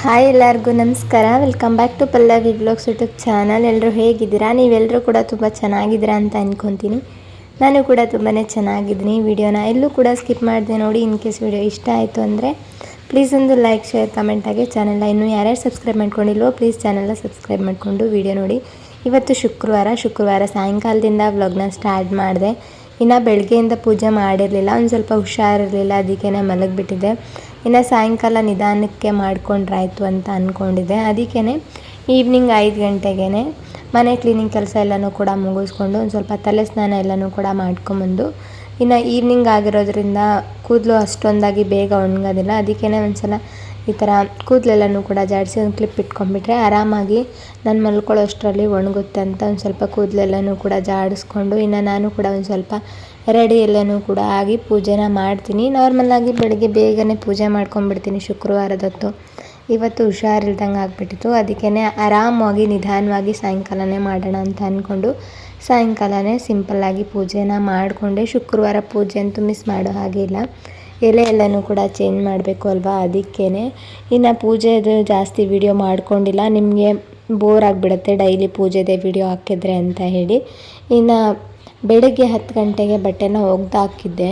Hi ಎಲ್ಲರಿಗೂ ನಮಸ್ಕಾರ. Welcome back to Pallavi vlogs YouTube channel ಎಲ್ಲರೂ ಹೇಗಿದ್ದೀರಾ? ನೀವೆಲ್ಲರೂ ಕೂಡ ತುಂಬ ಚೆನ್ನಾಗಿದ್ದೀರಾ ಅಂತ ಅಂದ್ಕೊತೀನಿ ನಾನು ಕೂಡ ತುಂಬಾ ಚೆನ್ನಾಗಿದ್ದೀನಿ ವಿಡಿಯೋನ. ಎಲ್ಲೂ ಕೂಡ ಸ್ಕಿಪ್ ಮಾಡಿದೆ ನೋಡಿ ಇನ್ ಕೇಸ್ ವಿಡಿಯೋ ಇಷ್ಟ ಆಯಿತು ಅಂದರೆ ಪ್ಲೀಸ್ ಒಂದು ಲೈಕ್ ಶೇರ್ ಕಮೆಂಟ್ ಆಗಿ ಚಾನಲ್ನ ಇನ್ನೂ ಯಾರ್ಯಾರು ಸಬ್ಸ್ಕ್ರೈಬ್ ಮಾಡ್ಕೊಂಡಿಲ್ವೋ ಪ್ಲೀಸ್ ಚಾನಲ್ನ ಸಬ್ಸ್ಕ್ರೈಬ್ ಮಾಡಿಕೊಂಡು ವಿಡಿಯೋ ನೋಡಿ. ಇವತ್ತು ಶುಕ್ರವಾರ ಶುಕ್ರವಾರ ಸಾಯಂಕಾಲದಿಂದ ವ್ಲಾಗ್ನ ಸ್ಟಾರ್ಟ್ ಮಾಡಿದೆ. ಇನ್ನು ಬೆಳಗ್ಗೆಯಿಂದ ಪೂಜೆ ಮಾಡಿರಲಿಲ್ಲ, ಒಂದು ಸ್ವಲ್ಪ ಹುಷಾರಿರಲಿಲ್ಲ ಅದಕ್ಕೆ ಮಲಗಿಬಿಟ್ಟಿದ್ದೆ. ಇನ್ನು ಸಾಯಂಕಾಲ ನಿಧಾನಕ್ಕೆ ಮಾಡ್ಕೊಂಡ್ರಾಯ್ತು ಅಂತ ಅಂದ್ಕೊಂಡಿದ್ದೆ ಅದಕ್ಕೇ ಈವ್ನಿಂಗ್ ಐದು ಗಂಟೆಗೇ ಮನೆ ಕ್ಲೀನಿಂಗ್ ಕೆಲಸ ಎಲ್ಲನೂ ಕೂಡ ಮುಗಿಸ್ಕೊಂಡು ಒಂದು ಸ್ವಲ್ಪ ತಲೆ ಸ್ನಾನ ಎಲ್ಲನೂ ಕೂಡ ಮಾಡ್ಕೊಂಬಂದು ಇನ್ನು ಈವ್ನಿಂಗ್ ಆಗಿರೋದ್ರಿಂದ ಕೂದಲು ಅಷ್ಟೊಂದಾಗಿ ಬೇಗ ಒಣಗೋದಿಲ್ಲ. ಅದಕ್ಕೇ ಒಂದು ಸಲ ಈ ಥರ ಕೂದಲೆಲ್ಲನೂ ಕೂಡ ಜಾಡಿಸಿ ಒಂದು ಕ್ಲಿಪ್ ಇಟ್ಕೊಂಡ್ಬಿಟ್ರೆ ಆರಾಮಾಗಿ ನಾನು ಮಲ್ಕೊಳ್ಳೋ ಅಷ್ಟರಲ್ಲಿ ಒಣಗುತ್ತೆ ಅಂತ ಒಂದು ಸ್ವಲ್ಪ ಕೂದಲೆಲ್ಲನೂ ಕೂಡ ಜಾಡಿಸ್ಕೊಂಡು, ಇನ್ನು ನಾನು ಕೂಡ ಒಂದು ಸ್ವಲ್ಪ ರೆಡಿ ಎಲ್ಲನೂ ಕೂಡ ಆಗಿ ಪೂಜೆನ ಮಾಡ್ತೀನಿ. ನಾರ್ಮಲಾಗಿ ಬೆಳಗ್ಗೆ ಬೇಗನೆ ಪೂಜೆ ಮಾಡ್ಕೊಂಡ್ಬಿಡ್ತೀನಿ ಶುಕ್ರವಾರದತ್ತು. ಇವತ್ತು ಹುಷಾರಿಲ್ದಂಗೆ ಆಗಿಬಿಟ್ಟಿತ್ತು. ಅದಕ್ಕೇ ಆರಾಮಾಗಿ ನಿಧಾನವಾಗಿ ಸಾಯಂಕಾಲನೇ ಮಾಡೋಣ ಅಂತ ಅಂದ್ಕೊಂಡು ಸಾಯಂಕಾಲನೇ ಸಿಂಪಲ್ಲಾಗಿ ಪೂಜೆನ ಮಾಡಿಕೊಂಡೆ. ಶುಕ್ರವಾರ ಪೂಜೆ ಅಂತೂ ಮಿಸ್ ಮಾಡೋ ಹಾಗೆ ಇಲ್ಲ. ಎಲೆ ಎಲ್ಲನೂ ಕೂಡ ಚೇಂಜ್ ಮಾಡಬೇಕು ಅಲ್ವಾ ಅದಕ್ಕೇ ಇನ್ನು ಪೂಜೆದು ಜಾಸ್ತಿ ವಿಡಿಯೋ ಮಾಡ್ಕೊಂಡಿಲ್ಲ. ನಿಮಗೆ ಬೋರ್ ಆಗಿಬಿಡುತ್ತೆ ಡೈಲಿ ಪೂಜೆದೇ ವಿಡಿಯೋ ಹಾಕಿದ್ರೆ ಅಂತ ಹೇಳಿ. ಇನ್ನು ಬೆಳಗ್ಗೆ ಹತ್ತು ಗಂಟೆಗೆ ಬಟ್ಟೆನ ಒಗ್ದು ಹಾಕಿದ್ದೆ.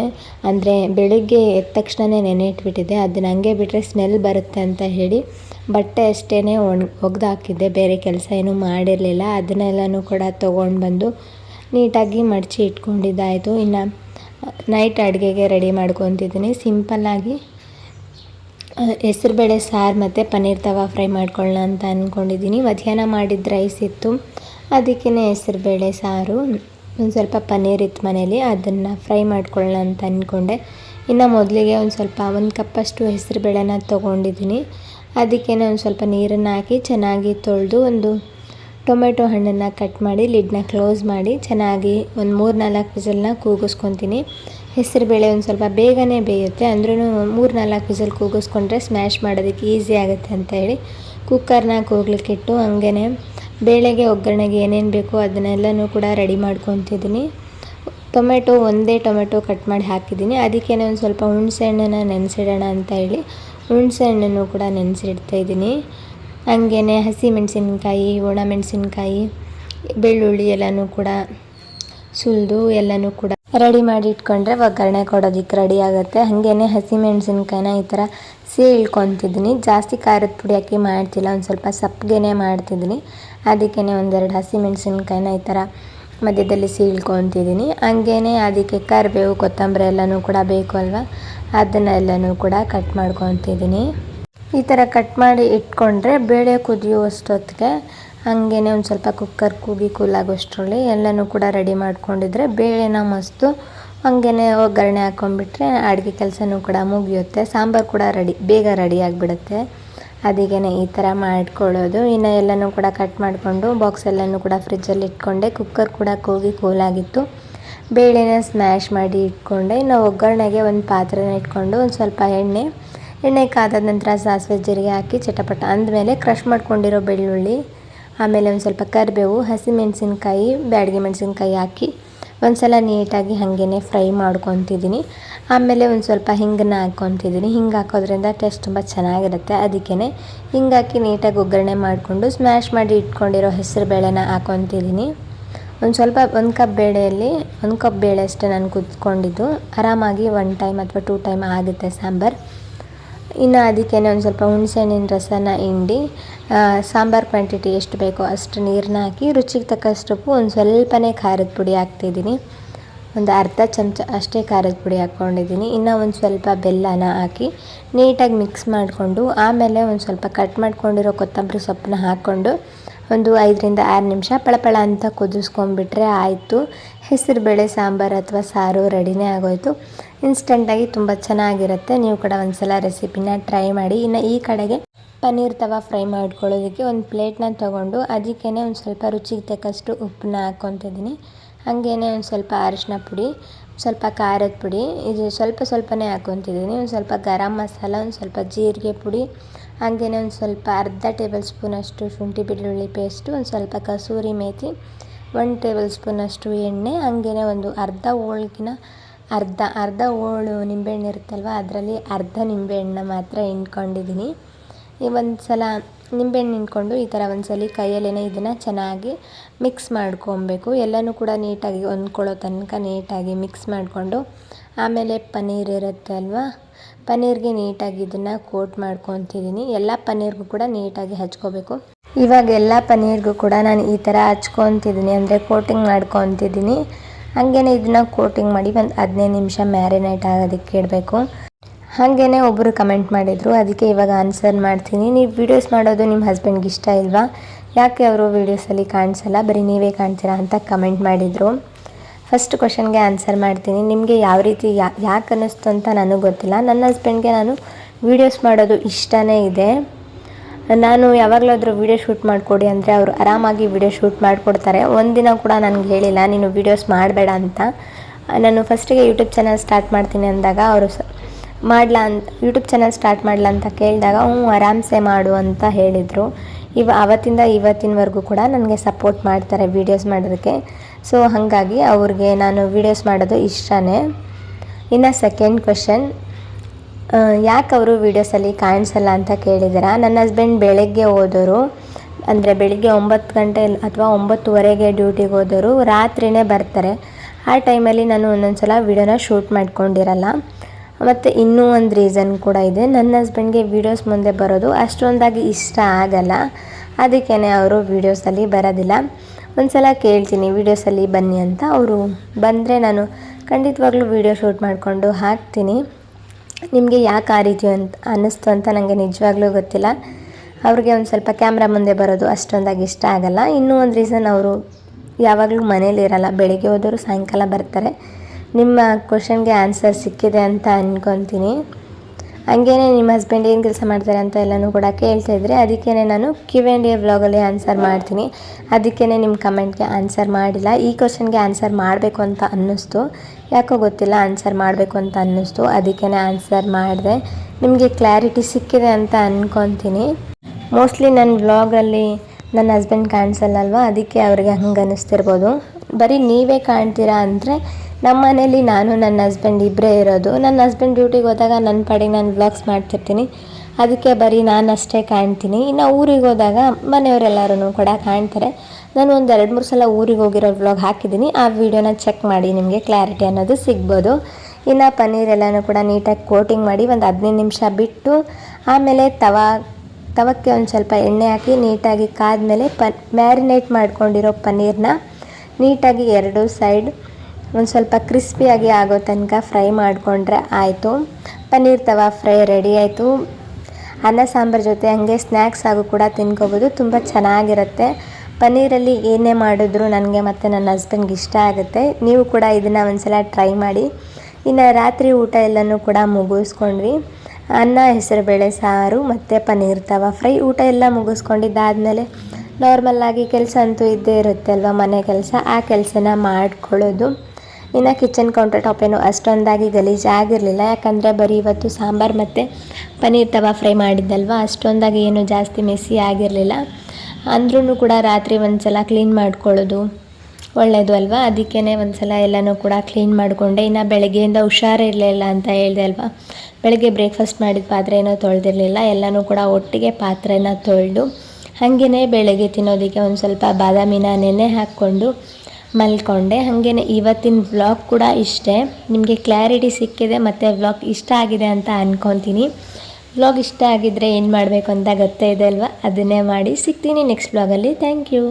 ಅಂದರೆ ಬೆಳಗ್ಗೆ ಎದ್ದ ತಕ್ಷಣವೇ ನೆನೆ ಇಟ್ಬಿಟ್ಟಿದ್ದೆ ಅದನ್ನ ಹಂಗೆ ಬಿಟ್ಟರೆ ಸ್ಮೆಲ್ ಬರುತ್ತೆ ಅಂತ ಹೇಳಿ ಬಟ್ಟೆ ಅಷ್ಟೇ ಒಣ, ಒಗ್ದು ಹಾಕಿದ್ದೆ. ಬೇರೆ ಕೆಲಸ ಏನೂ ಮಾಡಿರಲಿಲ್ಲ. ಅದನ್ನೆಲ್ಲನೂ ಕೂಡ ತೊಗೊಂಡು ಬಂದು ನೀಟಾಗಿ ಮಡಚಿ ಇಟ್ಕೊಂಡಿದ್ದಾಯಿತು. ಇನ್ನು ನೈಟ್ ಅಡುಗೆಗೆ ರೆಡಿ ಮಾಡ್ಕೊತಿದ್ದೀನಿ ಸಿಂಪಲ್ಲಾಗಿ ಹೆಸರುಬೇಳೆ ಸಾರು ಮತ್ತು ಪನ್ನೀರ್ ತವಾ ಫ್ರೈ ಮಾಡ್ಕೊಳ್ಳೋಣ ಅಂತ ಅಂದ್ಕೊಂಡಿದ್ದೀನಿ ಮಧ್ಯಾಹ್ನ ಮಾಡಿದ ರೈಸ್ ಇತ್ತು. ಅದಕ್ಕೇ ಹೆಸರುಬೇಳೆ ಸಾರು, ಒಂದು ಸ್ವಲ್ಪ ಪನ್ನೀರ್ ಇತ್ತು ಮನೇಲಿ, ಅದನ್ನು ಫ್ರೈ ಮಾಡ್ಕೊಳ್ಳೋಣ ಅಂತ ಅಂದ್ಕೊಂಡೆ ಇನ್ನು ಮೊದಲಿಗೆ ಒಂದು ಸ್ವಲ್ಪ ಒಂದು ಕಪ್ಪಷ್ಟು ಹೆಸರುಬೇಳೆನ ತೊಗೊಂಡಿದ್ದೀನಿ ಅದಕ್ಕೇ ಒಂದು ಸ್ವಲ್ಪ ನೀರನ್ನು ಹಾಕಿ ಚೆನ್ನಾಗಿ ತೊಳೆದು ಒಂದು ಟೊಮೆಟೊ ಹಣ್ಣನ್ನು ಕಟ್ ಮಾಡಿ ಲಿಡ್ನ ಕ್ಲೋಸ್ ಮಾಡಿ ಚೆನ್ನಾಗಿ ಒಂದು ಮೂರು ನಾಲ್ಕು ವಿಸಲ್ನ ಕೂಗಿಸ್ಕೊತೀನಿ. ಹೆಸರುಬೇಳೆ ಒಂದು ಸ್ವಲ್ಪ ಬೇಗನೆ ಬೇಯುತ್ತೆ, ಅಂದ್ರೂ ಮೂರು ನಾಲ್ಕು ವಿಸಲ್ ಕೂಗಿಸ್ಕೊಂಡ್ರೆ ಸ್ಮ್ಯಾಶ್ ಮಾಡೋದಕ್ಕೆ ಈಸಿ ಆಗುತ್ತೆ ಅಂತ ಹೇಳಿ ಕುಕ್ಕರ್ನ ಕೂಗ್ಲಿಕ್ಕಿಟ್ಟು ಹಂಗೇ ಬೇಳೆಗೆ, ಒಗ್ಗರಣೆಗೆ ಏನೇನು ಬೇಕೋ ಅದನ್ನೆಲ್ಲನೂ ಕೂಡ ರೆಡಿ ಮಾಡ್ಕೊತಿದ್ದೀನಿ. ಟೊಮೆಟೊ ಒಂದೇ ಟೊಮೆಟೊ ಕಟ್ ಮಾಡಿ ಹಾಕಿದ್ದೀನಿ. ಅದಕ್ಕೇನೆ ಒಂದು ಸ್ವಲ್ಪ ಹುಣಸೆ ಹಣ್ಣನ್ನು ನೆನೆಸಿಡೋಣ ಅಂತ ಹೇಳಿ ಹುಣಸೆ ಹಣ್ಣನ್ನು ಕೂಡ ನೆನೆಸಿಡ್ತಾ ಇದ್ದೀನಿ. ಹಂಗೇ ಹಸಿ ಮೆಣಸಿನ್ಕಾಯಿ ಒಣಮೆಣಸಿನ್ಕಾಯಿ ಬೆಳ್ಳುಳ್ಳಿ ಎಲ್ಲನೂ ಕೂಡ ಸುಲಿದು ಎಲ್ಲನೂ ಕೂಡ ರೆಡಿ ಮಾಡಿ ಇಟ್ಕೊಂಡ್ರೆ ಒಗ್ಗರಣೆ ಕೊಡೋದಕ್ಕೆ ರೆಡಿ ಆಗುತ್ತೆ. ಹಾಗೇನೆ ಹಸಿ ಮೆಣಸಿನ್ಕಾಯಿನ ಈ ಥರ ಸೀಳ್ಕೊತಿದ್ದೀನಿ. ಜಾಸ್ತಿ ಖಾರದ ಪುಡಿ ಹಾಕಿ ಮಾಡ್ತಿಲ್ಲ, ಒಂದು ಸ್ವಲ್ಪ ಸಪ್ಪಗೆನೆ ಮಾಡ್ತಿದ್ದೀನಿ. ಅದಕ್ಕೇ ಒಂದೆರಡು ಹಸಿ ಮೆಣಸಿನ್ಕಾಯಿನ ಈ ಥರ ಮಧ್ಯದಲ್ಲಿ ಸೀಳ್ಕೊತಿದ್ದೀನಿ. ಹಂಗೇ ಅದಕ್ಕೆ ಕರಿಬೇವು, ಕೊತ್ತಂಬರಿ ಎಲ್ಲನೂ ಕೂಡ ಬೇಕು ಅಲ್ವಾ? ಅದನ್ನೆಲ್ಲನೂ ಕೂಡ ಕಟ್ ಮಾಡ್ಕೊತಿದ್ದೀನಿ. ಈ ಥರ ಕಟ್ ಮಾಡಿ ಇಟ್ಕೊಂಡ್ರೆ ಬೇಳೆ ಕುದಿಯುವಷ್ಟೊತ್ತಿಗೆ ಹಾಗೇ ಒಂದು ಸ್ವಲ್ಪ ಕುಕ್ಕರ್ ಕೂಗಿ ಕೂಲಾಗೋಷ್ಟರಲ್ಲಿ ಎಲ್ಲನೂ ಕೂಡ ರೆಡಿ ಮಾಡ್ಕೊಂಡಿದ್ರೆ ಬೇಳೆನ ಮಸ್ತು ಹಾಗೇ ಒಗ್ಗರಣೆ ಹಾಕ್ಕೊಂಡ್ಬಿಟ್ರೆ ಅಡುಗೆ ಕೆಲಸನೂ ಕೂಡ ಮುಗಿಯುತ್ತೆ. ಸಾಂಬಾರು ಕೂಡ ರೆಡಿ ಬೇಗ ರೆಡಿ ಆಗಿಬಿಡುತ್ತೆ. ಅದಕ್ಕೆ ಈ ಥರ ಮಾಡ್ಕೊಳ್ಳೋದು. ಇನ್ನು ಎಲ್ಲನೂ ಕೂಡ ಕಟ್ ಮಾಡಿಕೊಂಡು ಬಾಕ್ಸ್ ಎಲ್ಲನೂ ಕೂಡ ಫ್ರಿಜ್ಜಲ್ಲಿ ಇಟ್ಕೊಂಡೆ. ಕುಕ್ಕರ್ ಕೂಡ ಕೂಗಿ ಕೂಲಾಗಿತ್ತು. ಬೇಳೆನ ಸ್ಮ್ಯಾಶ್ ಮಾಡಿ ಇಟ್ಕೊಂಡೆ. ಇನ್ನು ಒಗ್ಗರಣೆಗೆ ಒಂದು ಪಾತ್ರೆನ ಇಟ್ಕೊಂಡು ಒಂದು ಸ್ವಲ್ಪ ಎಣ್ಣೆ ಎಣ್ಣೆ ಕಾದ ನಂತರ ಸಾಸಿವೆ ಜೀರಿಗೆ ಹಾಕಿ ಚಟಪಟ ಅಂದಮೇಲೆ ಕ್ರಷ್ ಮಾಡ್ಕೊಂಡಿರೋ ಬೆಳ್ಳುಳ್ಳಿ, ಆಮೇಲೆ ಒಂದು ಸ್ವಲ್ಪ ಕರಿಬೇವು, ಹಸಿಮೆಣಸಿನ್ಕಾಯಿ, ಬ್ಯಾಡಗಿ ಮೆಣಸಿನ್ಕಾಯಿ ಹಾಕಿ ಒಂದು ಸಲ ನೀಟಾಗಿ ಹಾಗೇ ಫ್ರೈ ಮಾಡ್ಕೊತಿದ್ದೀನಿ. ಆಮೇಲೆ ಒಂದು ಸ್ವಲ್ಪ ಹಿಂಗನ್ನ ಹಾಕ್ಕೊತಿದ್ದೀನಿ ಹಿಂಗೆ ಹಾಕೋದ್ರಿಂದ ಟೇಸ್ಟ್ ತುಂಬ ಚೆನ್ನಾಗಿರುತ್ತೆ. ಅದಕ್ಕೇ ಹಿಂಗಾಕಿ ನೀಟಾಗಿ ಒಗ್ಗರಣೆ ಮಾಡಿಕೊಂಡು ಸ್ಮ್ಯಾಶ್ ಮಾಡಿ ಇಟ್ಕೊಂಡಿರೋ ಹೆಸರು ಬೇಳೆನ ಹಾಕ್ಕೊತಿದ್ದೀನಿ ಒಂದು ಸ್ವಲ್ಪ, ಒಂದು ಕಪ್ ಬೇಳೆಯಲ್ಲಿ, ಒಂದು ಕಪ್ ಬೇಳೆ ಅಷ್ಟೇ ನಾನು ಕುದ್ಕೊಂಡಿದ್ದು ಆರಾಮಾಗಿ ಒನ್ ಟೈಮ್ ಅಥವಾ ಟೂ ಟೈಮ್ ಆಗುತ್ತೆ ಸಾಂಬಾರು. ಇನ್ನು ಅದಕ್ಕೆ ಒಂದು ಸ್ವಲ್ಪ ಹುಣಸೆಹಣ್ಣಿನ ರಸನ, ಹಿಂಡಿ ಸಾಂಬಾರು ಕ್ವಾಂಟಿಟಿ ಎಷ್ಟು ಬೇಕೋ ಅಷ್ಟು ನೀರನ್ನ ಹಾಕಿ ರುಚಿಗೆ ತಕ್ಕಷ್ಟು ಉಪ್ಪು, ಒಂದು ಸ್ವಲ್ಪನೇ ಖಾರದ ಪುಡಿ ಹಾಕ್ತಿದ್ದೀನಿ. ಒಂದು ಅರ್ಧ ಚಮಚ ಅಷ್ಟೇ ಖಾರದ ಪುಡಿ ಹಾಕ್ಕೊಂಡಿದ್ದೀನಿ. ಇನ್ನು ಒಂದು ಸ್ವಲ್ಪ ಬೆಲ್ಲನ ಹಾಕಿ ನೀಟಾಗಿ ಮಿಕ್ಸ್ ಮಾಡಿಕೊಂಡು, ಆಮೇಲೆ ಒಂದು ಸ್ವಲ್ಪ ಕಟ್ ಮಾಡ್ಕೊಂಡಿರೋ ಕೊತ್ತಂಬರಿ ಸೊಪ್ಪನ್ನ ಹಾಕ್ಕೊಂಡು ಒಂದು ಐದರಿಂದ ಆರು ನಿಮಿಷ ಪಳಪಳ ಅಂತ ಕುದಿಸ್ಕೊಂಡ್ಬಿಟ್ರೆ ಆಯಿತು. ಹೆಸರುಬೇಳೆ ಸಾಂಬಾರು ಅಥವಾ ಸಾರು ರೆಡಿನೇ ಆಗೋಯಿತು. ಇನ್ಸ್ಟೆಂಟಾಗಿ ತುಂಬ ಚೆನ್ನಾಗಿರುತ್ತೆ. ನೀವು ಕೂಡ ಒಂದು ಸಲ ರೆಸಿಪಿನ ಟ್ರೈ ಮಾಡಿ. ಇನ್ನು ಈ ಕಡೆಗೆ ಪನ್ನೀರ್ ತವಾ ಫ್ರೈ ಮಾಡ್ಕೊಳ್ಳೋದಕ್ಕೆ ಒಂದು ಪ್ಲೇಟ್ನ ತೊಗೊಂಡು ಅದಕ್ಕೇ ಒಂದು ಸ್ವಲ್ಪ ರುಚಿಗೆ ತಕ್ಕಷ್ಟು ಉಪ್ಪನ್ನ ಹಾಕ್ಕೊತಿದ್ದೀನಿ. ಹಾಗೇ ಒಂದು ಸ್ವಲ್ಪ ಅರಿಶಿನ ಪುಡಿ ಸ್ವಲ್ಪ ಖಾರದ ಪುಡಿ, ಇದು ಸ್ವಲ್ಪ ಸ್ವಲ್ಪನೇ ಹಾಕ್ಕೊತಿದ್ದೀನಿ. ಒಂದು ಸ್ವಲ್ಪ ಗರಂ ಮಸಾಲ, ಒಂದು ಸ್ವಲ್ಪ ಜೀರಿಗೆ ಪುಡಿ ಹಾಗೇ ಒಂದು ಸ್ವಲ್ಪ ಅರ್ಧ ಟೇಬಲ್ ಸ್ಪೂನಷ್ಟು ಶುಂಠಿ ಬೆಳ್ಳುಳ್ಳಿ ಪೇಸ್ಟು ಒಂದು ಸ್ವಲ್ಪ ಕಸೂರಿ ಮೇಥಿ ಒನ್ ಟೇಬಲ್ ಸ್ಪೂನಷ್ಟು ಎಣ್ಣೆ ಹಾಗೇ ಒಂದು ಅರ್ಧ ಹೋಳ್ಗಿನ ಅರ್ಧ ಅರ್ಧ ಹೋಳು ನಿಂಬೆಹಣ್ಣು ಇರುತ್ತಲ್ವ? ಅದರಲ್ಲಿ ಅರ್ಧ ನಿಂಬೆಹಣ್ಣನ್ನ ಮಾತ್ರ ಹಿಂಡ್ಕೊಂಡಿದ್ದೀನಿ. ಈ ಒಂದು ಸಲ ನಿಂಬೆಹಣ್ಣು ಹಿಂಡ್ಕೊಂಡು ಈ ಥರ ಒಂದು ಸಲ ಕೈಯಲ್ಲೇ ಇದನ್ನು ಚೆನ್ನಾಗಿ ಮಿಕ್ಸ್ ಮಾಡ್ಕೊಬೇಕು. ಎಲ್ಲನೂ ಕೂಡ ನೀಟಾಗಿ ಹೊಂದ್ಕೊಳ್ಳೋ ತನಕ ನೀಟಾಗಿ ಮಿಕ್ಸ್ ಮಾಡಿಕೊಂಡು. ಆಮೇಲೆ ಪನ್ನೀರ್ ಇರುತ್ತೆ ಅಲ್ವಾ? ಪನ್ನೀರ್ಗೆ ನೀಟಾಗಿ ಇದನ್ನು ಕೋಟ್ ಮಾಡ್ಕೊತಿದ್ದೀನಿ. ಎಲ್ಲ ಪನ್ನೀರ್ಗೂ ಕೂಡ ನೀಟಾಗಿ ಹಚ್ಕೋಬೇಕು. ಇವಾಗ ಎಲ್ಲ ಪನ್ನೀರ್ಗೂ ಕೂಡ ನಾನು ಈ ಥರ ಹಚ್ಕೊತಿದ್ದೀನಿ. ಅಂದರೆ ಕೋಟಿಂಗ್ ಮಾಡ್ಕೊತಿದ್ದೀನಿ. ಹಾಗೇ ಇದನ್ನ ಕೋಟಿಂಗ್ ಮಾಡಿ ಒಂದು ಹದಿನೈದು ನಿಮಿಷ ಮ್ಯಾರಿನೇಟ್ ಆಗೋದಕ್ಕೆ ಇಡಬೇಕು ಹಾಗೇನೆ ಒಬ್ಬರು ಕಮೆಂಟ್ ಮಾಡಿದರು, ಅದಕ್ಕೆ ಇವಾಗ ಆನ್ಸರ್ ಮಾಡ್ತೀನಿ. ನೀವು ವೀಡಿಯೋಸ್ ಮಾಡೋದು ನಿಮ್ಮ ಹಸ್ಬೆಂಡ್ಗೆ ಇಷ್ಟ ಇಲ್ವಾ? ಯಾಕೆ ಅವರು ವೀಡಿಯೋಸಲ್ಲಿ ಕಾಣಿಸಲ್ಲ, ಬರೀ ನೀವೇ ಕಾಣ್ತೀರಾ ಅಂತ ಕಮೆಂಟ್ ಮಾಡಿದರು. ಫಸ್ಟ್ ಕ್ವಶನ್ಗೆ ಆನ್ಸರ್ ಮಾಡ್ತೀನಿ. ನಿಮಗೆ ಯಾವ ರೀತಿ ಯಾ, ಯಾಕೆ ಅನ್ನಿಸ್ತು ಅಂತ ನನಗೆ ಗೊತ್ತಿಲ್ಲ. ನನ್ನ ಹಸ್ಬೆಂಡ್ಗೆ ನಾನು ವೀಡಿಯೋಸ್ ಮಾಡೋದು ಇಷ್ಟನೇ ಇದೆ. ನಾನು ಯಾವಾಗಲಾದರೂ ವೀಡಿಯೋ ಶೂಟ್ ಮಾಡಿಕೊಡಿ ಅಂದರೆ ಅವರು ಆರಾಮಾಗಿ ವೀಡಿಯೋ ಶೂಟ್ ಮಾಡಿಕೊಡ್ತಾರೆ. ಒಂದಿನ ಕೂಡ ನನಗೆ ಹೇಳಿಲ್ಲ, ನೀನು ವೀಡಿಯೋಸ್ ಮಾಡಬೇಡ ಅಂತ. ನಾನು ಫಸ್ಟಿಗೆ ಯೂಟ್ಯೂಬ್ ಚಾನಲ್ ಸ್ಟಾರ್ಟ್ ಮಾಡ್ತೀನಿ ಅಂದಾಗ ಅವರು ಸ, ಮಾಡಲ ಅಂತ ಯೂಟ್ಯೂಬ್ ಚಾನಲ್ ಸ್ಟಾರ್ಟ್ ಮಾಡಲ ಅಂತ ಕೇಳಿದಾಗ ಹ್ಞೂ, ಆರಾಮ್ಸೆ ಮಾಡು ಅಂತ ಹೇಳಿದರು. ಇವ, ಅವತ್ತಿಂದ ಇವತ್ತಿನವರೆಗೂ ಕೂಡ ನನಗೆ ಸಪೋರ್ಟ್ ಮಾಡ್ತಾರೆ ವೀಡಿಯೋಸ್ ಮಾಡೋದಕ್ಕೆ. ಸೊ ಹಾಗಾಗಿ ಅವ್ರಿಗೆ ನಾನು ವೀಡಿಯೋಸ್ ಮಾಡೋದು ಇಷ್ಟನೇ. ಇನ್ನು ಸೆಕೆಂಡ್ ಕ್ವೆಶನ್ ಯಾಕೆ ಅವರು ವೀಡಿಯೋಸಲ್ಲಿ ಕಾಣಿಸಲ್ಲ ಅಂತ ಕೇಳಿದಾರೆ? ನನ್ನ ಹಸ್ಬೆಂಡ್ ಬೆಳಗ್ಗೆ ಹೋದರು. ಅಂದರೆ ಬೆಳಗ್ಗೆ ಒಂಬತ್ತು ಗಂಟೆ ಅಥವಾ ಒಂಬತ್ತುವರೆಗೆ ಡ್ಯೂಟಿಗೆ ಹೋದರು. ರಾತ್ರಿನೇ ಬರ್ತಾರೆ. ಆ ಟೈಮಲ್ಲಿ ನಾನು ಒಂದೊಂದು ಸಲ ವೀಡಿಯೋನ ಶೂಟ್ ಮಾಡ್ಕೊಂಡಿರಲ್ಲ. ಮತ್ತು ಇನ್ನೂ ಒಂದು ರೀಸನ್ ಕೂಡ ಇದೆ. ನನ್ನ ಹಸ್ಬೆಂಡ್ಗೆ ವೀಡಿಯೋಸ್ ಮುಂದೆ ಬರೋದು ಅಷ್ಟೊಂದಾಗಿ ಇಷ್ಟ ಆಗಲ್ಲ. ಅದಕ್ಕೇ ಅವರು ವೀಡಿಯೋಸಲ್ಲಿ ಬರೋದಿಲ್ಲ. ಒಂದು ಸಲ ಕೇಳ್ತೀನಿ ವೀಡಿಯೋಸಲ್ಲಿ ಬನ್ನಿ ಅಂತ. ಅವರು ಬಂದರೆ ನಾನು ಖಂಡಿತವಾಗ್ಲೂ ವೀಡಿಯೋ ಶೂಟ್ ಮಾಡಿಕೊಂಡು ಹಾಕ್ತೀನಿ. ನಿಮಗೆ ಯಾಕೆ ಆ ರೀತಿ ಅಂತ ಅನ್ನಿಸ್ತು ಅಂತ ನನಗೆ ನಿಜವಾಗ್ಲೂ ಗೊತ್ತಿಲ್ಲ. ಅವ್ರಿಗೆ ಒಂದು ಸ್ವಲ್ಪ ಕ್ಯಾಮ್ರಾ ಮುಂದೆ ಬರೋದು ಅಷ್ಟೊಂದಾಗಿ ಇಷ್ಟ ಆಗಲ್ಲ. ಇನ್ನೂ ಒಂದು ರೀಸನ್ ಅವರು ಯಾವಾಗಲೂ ಮನೇಲಿರಲ್ಲ ಬೆಳಿಗ್ಗೆ ಹೋದವರು ಸಾಯಂಕಾಲ ಬರ್ತಾರೆ. ನಿಮ್ಮ ಕ್ವಶನ್ಗೆ ಆನ್ಸರ್ ಸಿಕ್ಕಿದೆ ಅಂತ ಅಂದ್ಕೊತೀನಿ ಹಂಗೇನೆ ನಿಮ್ಮ ಹಸ್ಬೆಂಡ್ ಏನು ಕೆಲಸ ಮಾಡ್ತಾರೆ ಅಂತ ಎಲ್ಲನೂ ಕೂಡ ಕೇಳ್ತಾ ಇದ್ರೆ ಅದಕ್ಕೇ ನಾನು ಕ್ಯೂ ಆ್ಯಂಡ್ ಎ ವ್ಲಾಗಲ್ಲಿ ಆನ್ಸರ್ ಮಾಡ್ತೀನಿ. ಅದಕ್ಕೇ ನಿಮ್ಮ ಕಮೆಂಟ್ಗೆ ಆನ್ಸರ್ ಮಾಡಿಲ್ಲ. ಈ ಕ್ವಶನ್ಗೆ ಆನ್ಸರ್ ಮಾಡಬೇಕು ಅಂತ ಅನ್ನಿಸ್ತು. ಯಾಕೋ ಗೊತ್ತಿಲ್ಲ ಆನ್ಸರ್ ಮಾಡಬೇಕು ಅಂತ ಅನ್ನಿಸ್ತು. ಅದಕ್ಕೇ ಆನ್ಸರ್ ಮಾಡಿದೆ. ನಿಮಗೆ ಕ್ಲಾರಿಟಿ ಸಿಕ್ಕಿದೆ ಅಂತ ಅಂದ್ಕೊತೀನಿ ಮೋಸ್ಟ್ಲಿ ನನ್ನ ವ್ಲಾಗಲ್ಲಿ ನನ್ನ ಹಸ್ಬೆಂಡ್ ಕಾಣಿಸಲ್ಲಲ್ವ? ಅದಕ್ಕೆ ಅವ್ರಿಗೆ ಹಂಗೆ ಅನ್ನಿಸ್ತಿರ್ಬೋದು ಬರೀ ನೀವೇ ಕಾಣ್ತೀರಾ ಅಂದರೆ ನಮ್ಮ ಮನೇಲಿ ನಾನು, ನನ್ನ ಹಸ್ಬೆಂಡ್ ಇಬ್ಬರೇ ಇರೋದು. ನನ್ನ ಹಸ್ಬೆಂಡ್ ಡ್ಯೂಟಿಗೆ ಹೋದಾಗ ನನ್ನ ಪಾಡಿಗೆ ನಾನು ವ್ಲಾಗ್ಸ್ ಮಾಡ್ತಿರ್ತೀನಿ. ಅದಕ್ಕೆ ಬರೀ ನಾನು ಅಷ್ಟೇ ಕಾಣ್ತೀನಿ. ಇನ್ನು ಊರಿಗೆ ಹೋದಾಗ ಮನೆಯವರೆಲ್ಲರೂ ಕೂಡ ಕಾಣ್ತಾರೆ. ನಾನು ಒಂದು ಎರಡು ಮೂರು ಸಲ ಊರಿಗೆ ಹೋಗಿರೋ ವ್ಲಾಗ್ ಹಾಕಿದ್ದೀನಿ. ಆ ವಿಡಿಯೋನ ಚೆಕ್ ಮಾಡಿ ನಿಮಗೆ ಕ್ಲಾರಿಟಿ ಅನ್ನೋದು ಸಿಗ್ಬೋದು. ಇನ್ನು ಪನ್ನೀರ್ ಎಲ್ಲನೂ ಕೂಡ ನೀಟಾಗಿ ಕೋಟಿಂಗ್ ಮಾಡಿ ಒಂದು ಹದಿನೈದು ನಿಮಿಷ ಬಿಟ್ಟು ಆಮೇಲೆ ತವಾ, ತವಕ್ಕೆ ಒಂದು ಸ್ವಲ್ಪ ಎಣ್ಣೆ ಹಾಕಿ ನೀಟಾಗಿ ಕಾದ್ಮೇಲೆ ಪ ಮ್ಯಾರಿನೇಟ್ ಮಾಡ್ಕೊಂಡಿರೋ ಪನ್ನೀರನ್ನ ನೀಟಾಗಿ ಎರಡು ಸೈಡ್ ಒಂದು ಸ್ವಲ್ಪ ಕ್ರಿಸ್ಪಿಯಾಗಿ ಆಗೋ ತನಕ ಫ್ರೈ ಮಾಡಿಕೊಂಡ್ರೆ ಆಯಿತು. ಪನ್ನೀರ್ ತವಾ ಫ್ರೈ ರೆಡಿ ಆಯಿತು. ಅನ್ನ, ಸಾಂಬಾರು ಜೊತೆ ಹಾಗೆ ಸ್ನ್ಯಾಕ್ಸ್ ಆಗು ಕೂಡ ತಿನ್ಕೋಬೋದು. ತುಂಬ ಚೆನ್ನಾಗಿರುತ್ತೆ. ಪನ್ನೀರಲ್ಲಿ ಏನೇ ಮಾಡಿದ್ರು ನನಗೆ ಮತ್ತು ನನ್ನ ಹಸ್ಬೆಂಡ್ಗೆ ಇಷ್ಟ ಆಗುತ್ತೆ. ನೀವು ಕೂಡ ಇದನ್ನು ಒಂದ್ಸಲ ಟ್ರೈ ಮಾಡಿ. ಇನ್ನು ರಾತ್ರಿ ಊಟ ಎಲ್ಲನೂ ಕೂಡ ಮುಗಿಸ್ಕೊಂಡ್ವಿ. ಅನ್ನ, ಹೆಸರುಬೇಳೆ, ಸಾರು ಮತ್ತು ಪನ್ನೀರ್ ತವಾ ಫ್ರೈ ಊಟ ಎಲ್ಲ ಮುಗಿಸ್ಕೊಂಡಿದ್ದಾದಮೇಲೆ ನಾರ್ಮಲ್ಲಾಗಿ ಕೆಲಸ ಅಂತೂ ಇದ್ದೇ ಇರುತ್ತೆ ಅಲ್ವಾ ಮನೆ ಕೆಲಸ? ಆ ಕೆಲಸನ ಮಾಡ್ಕೊಳ್ಳೋದು. ಇನ್ನು ಕಿಚನ್ ಕೌಂಟರ್ ಟಾಪ್ ಏನು ಅಷ್ಟೊಂದಾಗಿ ಗಲೀಜು ಆಗಿರಲಿಲ್ಲ. ಯಾಕಂದರೆ ಬರೀ ಇವತ್ತು ಸಾಂಬಾರು ಮತ್ತು ಪನ್ನೀರ್ ತವಾ ಫ್ರೈ ಮಾಡಿದ್ದಲ್ವ? ಅಷ್ಟೊಂದಾಗಿ ಏನು ಜಾಸ್ತಿ ಮೆಸ್ಸಿ ಆಗಿರಲಿಲ್ಲ. ಅಂದ್ರೂ ಕೂಡ ರಾತ್ರಿ ಒಂದು ಸಲ ಕ್ಲೀನ್ ಮಾಡ್ಕೊಳ್ಳೋದು ಒಳ್ಳೆಯದು ಅಲ್ವಾ? ಅದಕ್ಕೇ ಒಂದು ಸಲ ಎಲ್ಲನೂ ಕೂಡ ಕ್ಲೀನ್ ಮಾಡಿಕೊಂಡೆ. ಇನ್ನು ಬೆಳಗ್ಗೆಯಿಂದ ಹುಷಾರಿರಲಿಲ್ಲ ಅಂತ ಹೇಳಿದೆ ಅಲ್ವಾ? ಬೆಳಗ್ಗೆ ಬ್ರೇಕ್ಫಾಸ್ಟ್ ಮಾಡಿದ ಪಾತ್ರೆ ಏನೋ ತೊಳೆದಿರಲಿಲ್ಲ. ಎಲ್ಲನೂ ಕೂಡ ಒಟ್ಟಿಗೆ ಪಾತ್ರೆನ ತೊಳೆದು ಹಾಗೆಯೇ ಬೆಳಗ್ಗೆ ತಿನ್ನೋದಕ್ಕೆ ಒಂದು ಸ್ವಲ್ಪ ಬಾದಾಮಿನ ನೆನೆ ಹಾಕ್ಕೊಂಡು ಮಲ್ಕೊಂಡೆ. ಹಾಗೇ ಇವತ್ತಿನ ವ್ಲಾಗ್ ಕೂಡ ಇಷ್ಟೇ. ನಿಮಗೆ ಕ್ಲಾರಿಟಿ ಸಿಕ್ಕಿದೆ ಮತ್ತು ವ್ಲಾಗ್ ಇಷ್ಟ ಆಗಿದೆ ಅಂತ ಅಂದ್ಕೊತೀನಿ ವ್ಲಾಗ್ ಇಷ್ಟ ಆಗಿದ್ದರೆ ಏನು ಮಾಡಬೇಕು ಅಂತ ಗೊತ್ತೇ ಇದೆ ಅಲ್ವಾ? ಅದನ್ನೇ ಮಾಡಿ ಸಿಗ್ತೀನಿ ನೆಕ್ಸ್ಟ್ ವ್ಲಾಗಲ್ಲಿ ಥ್ಯಾಂಕ್ ಯು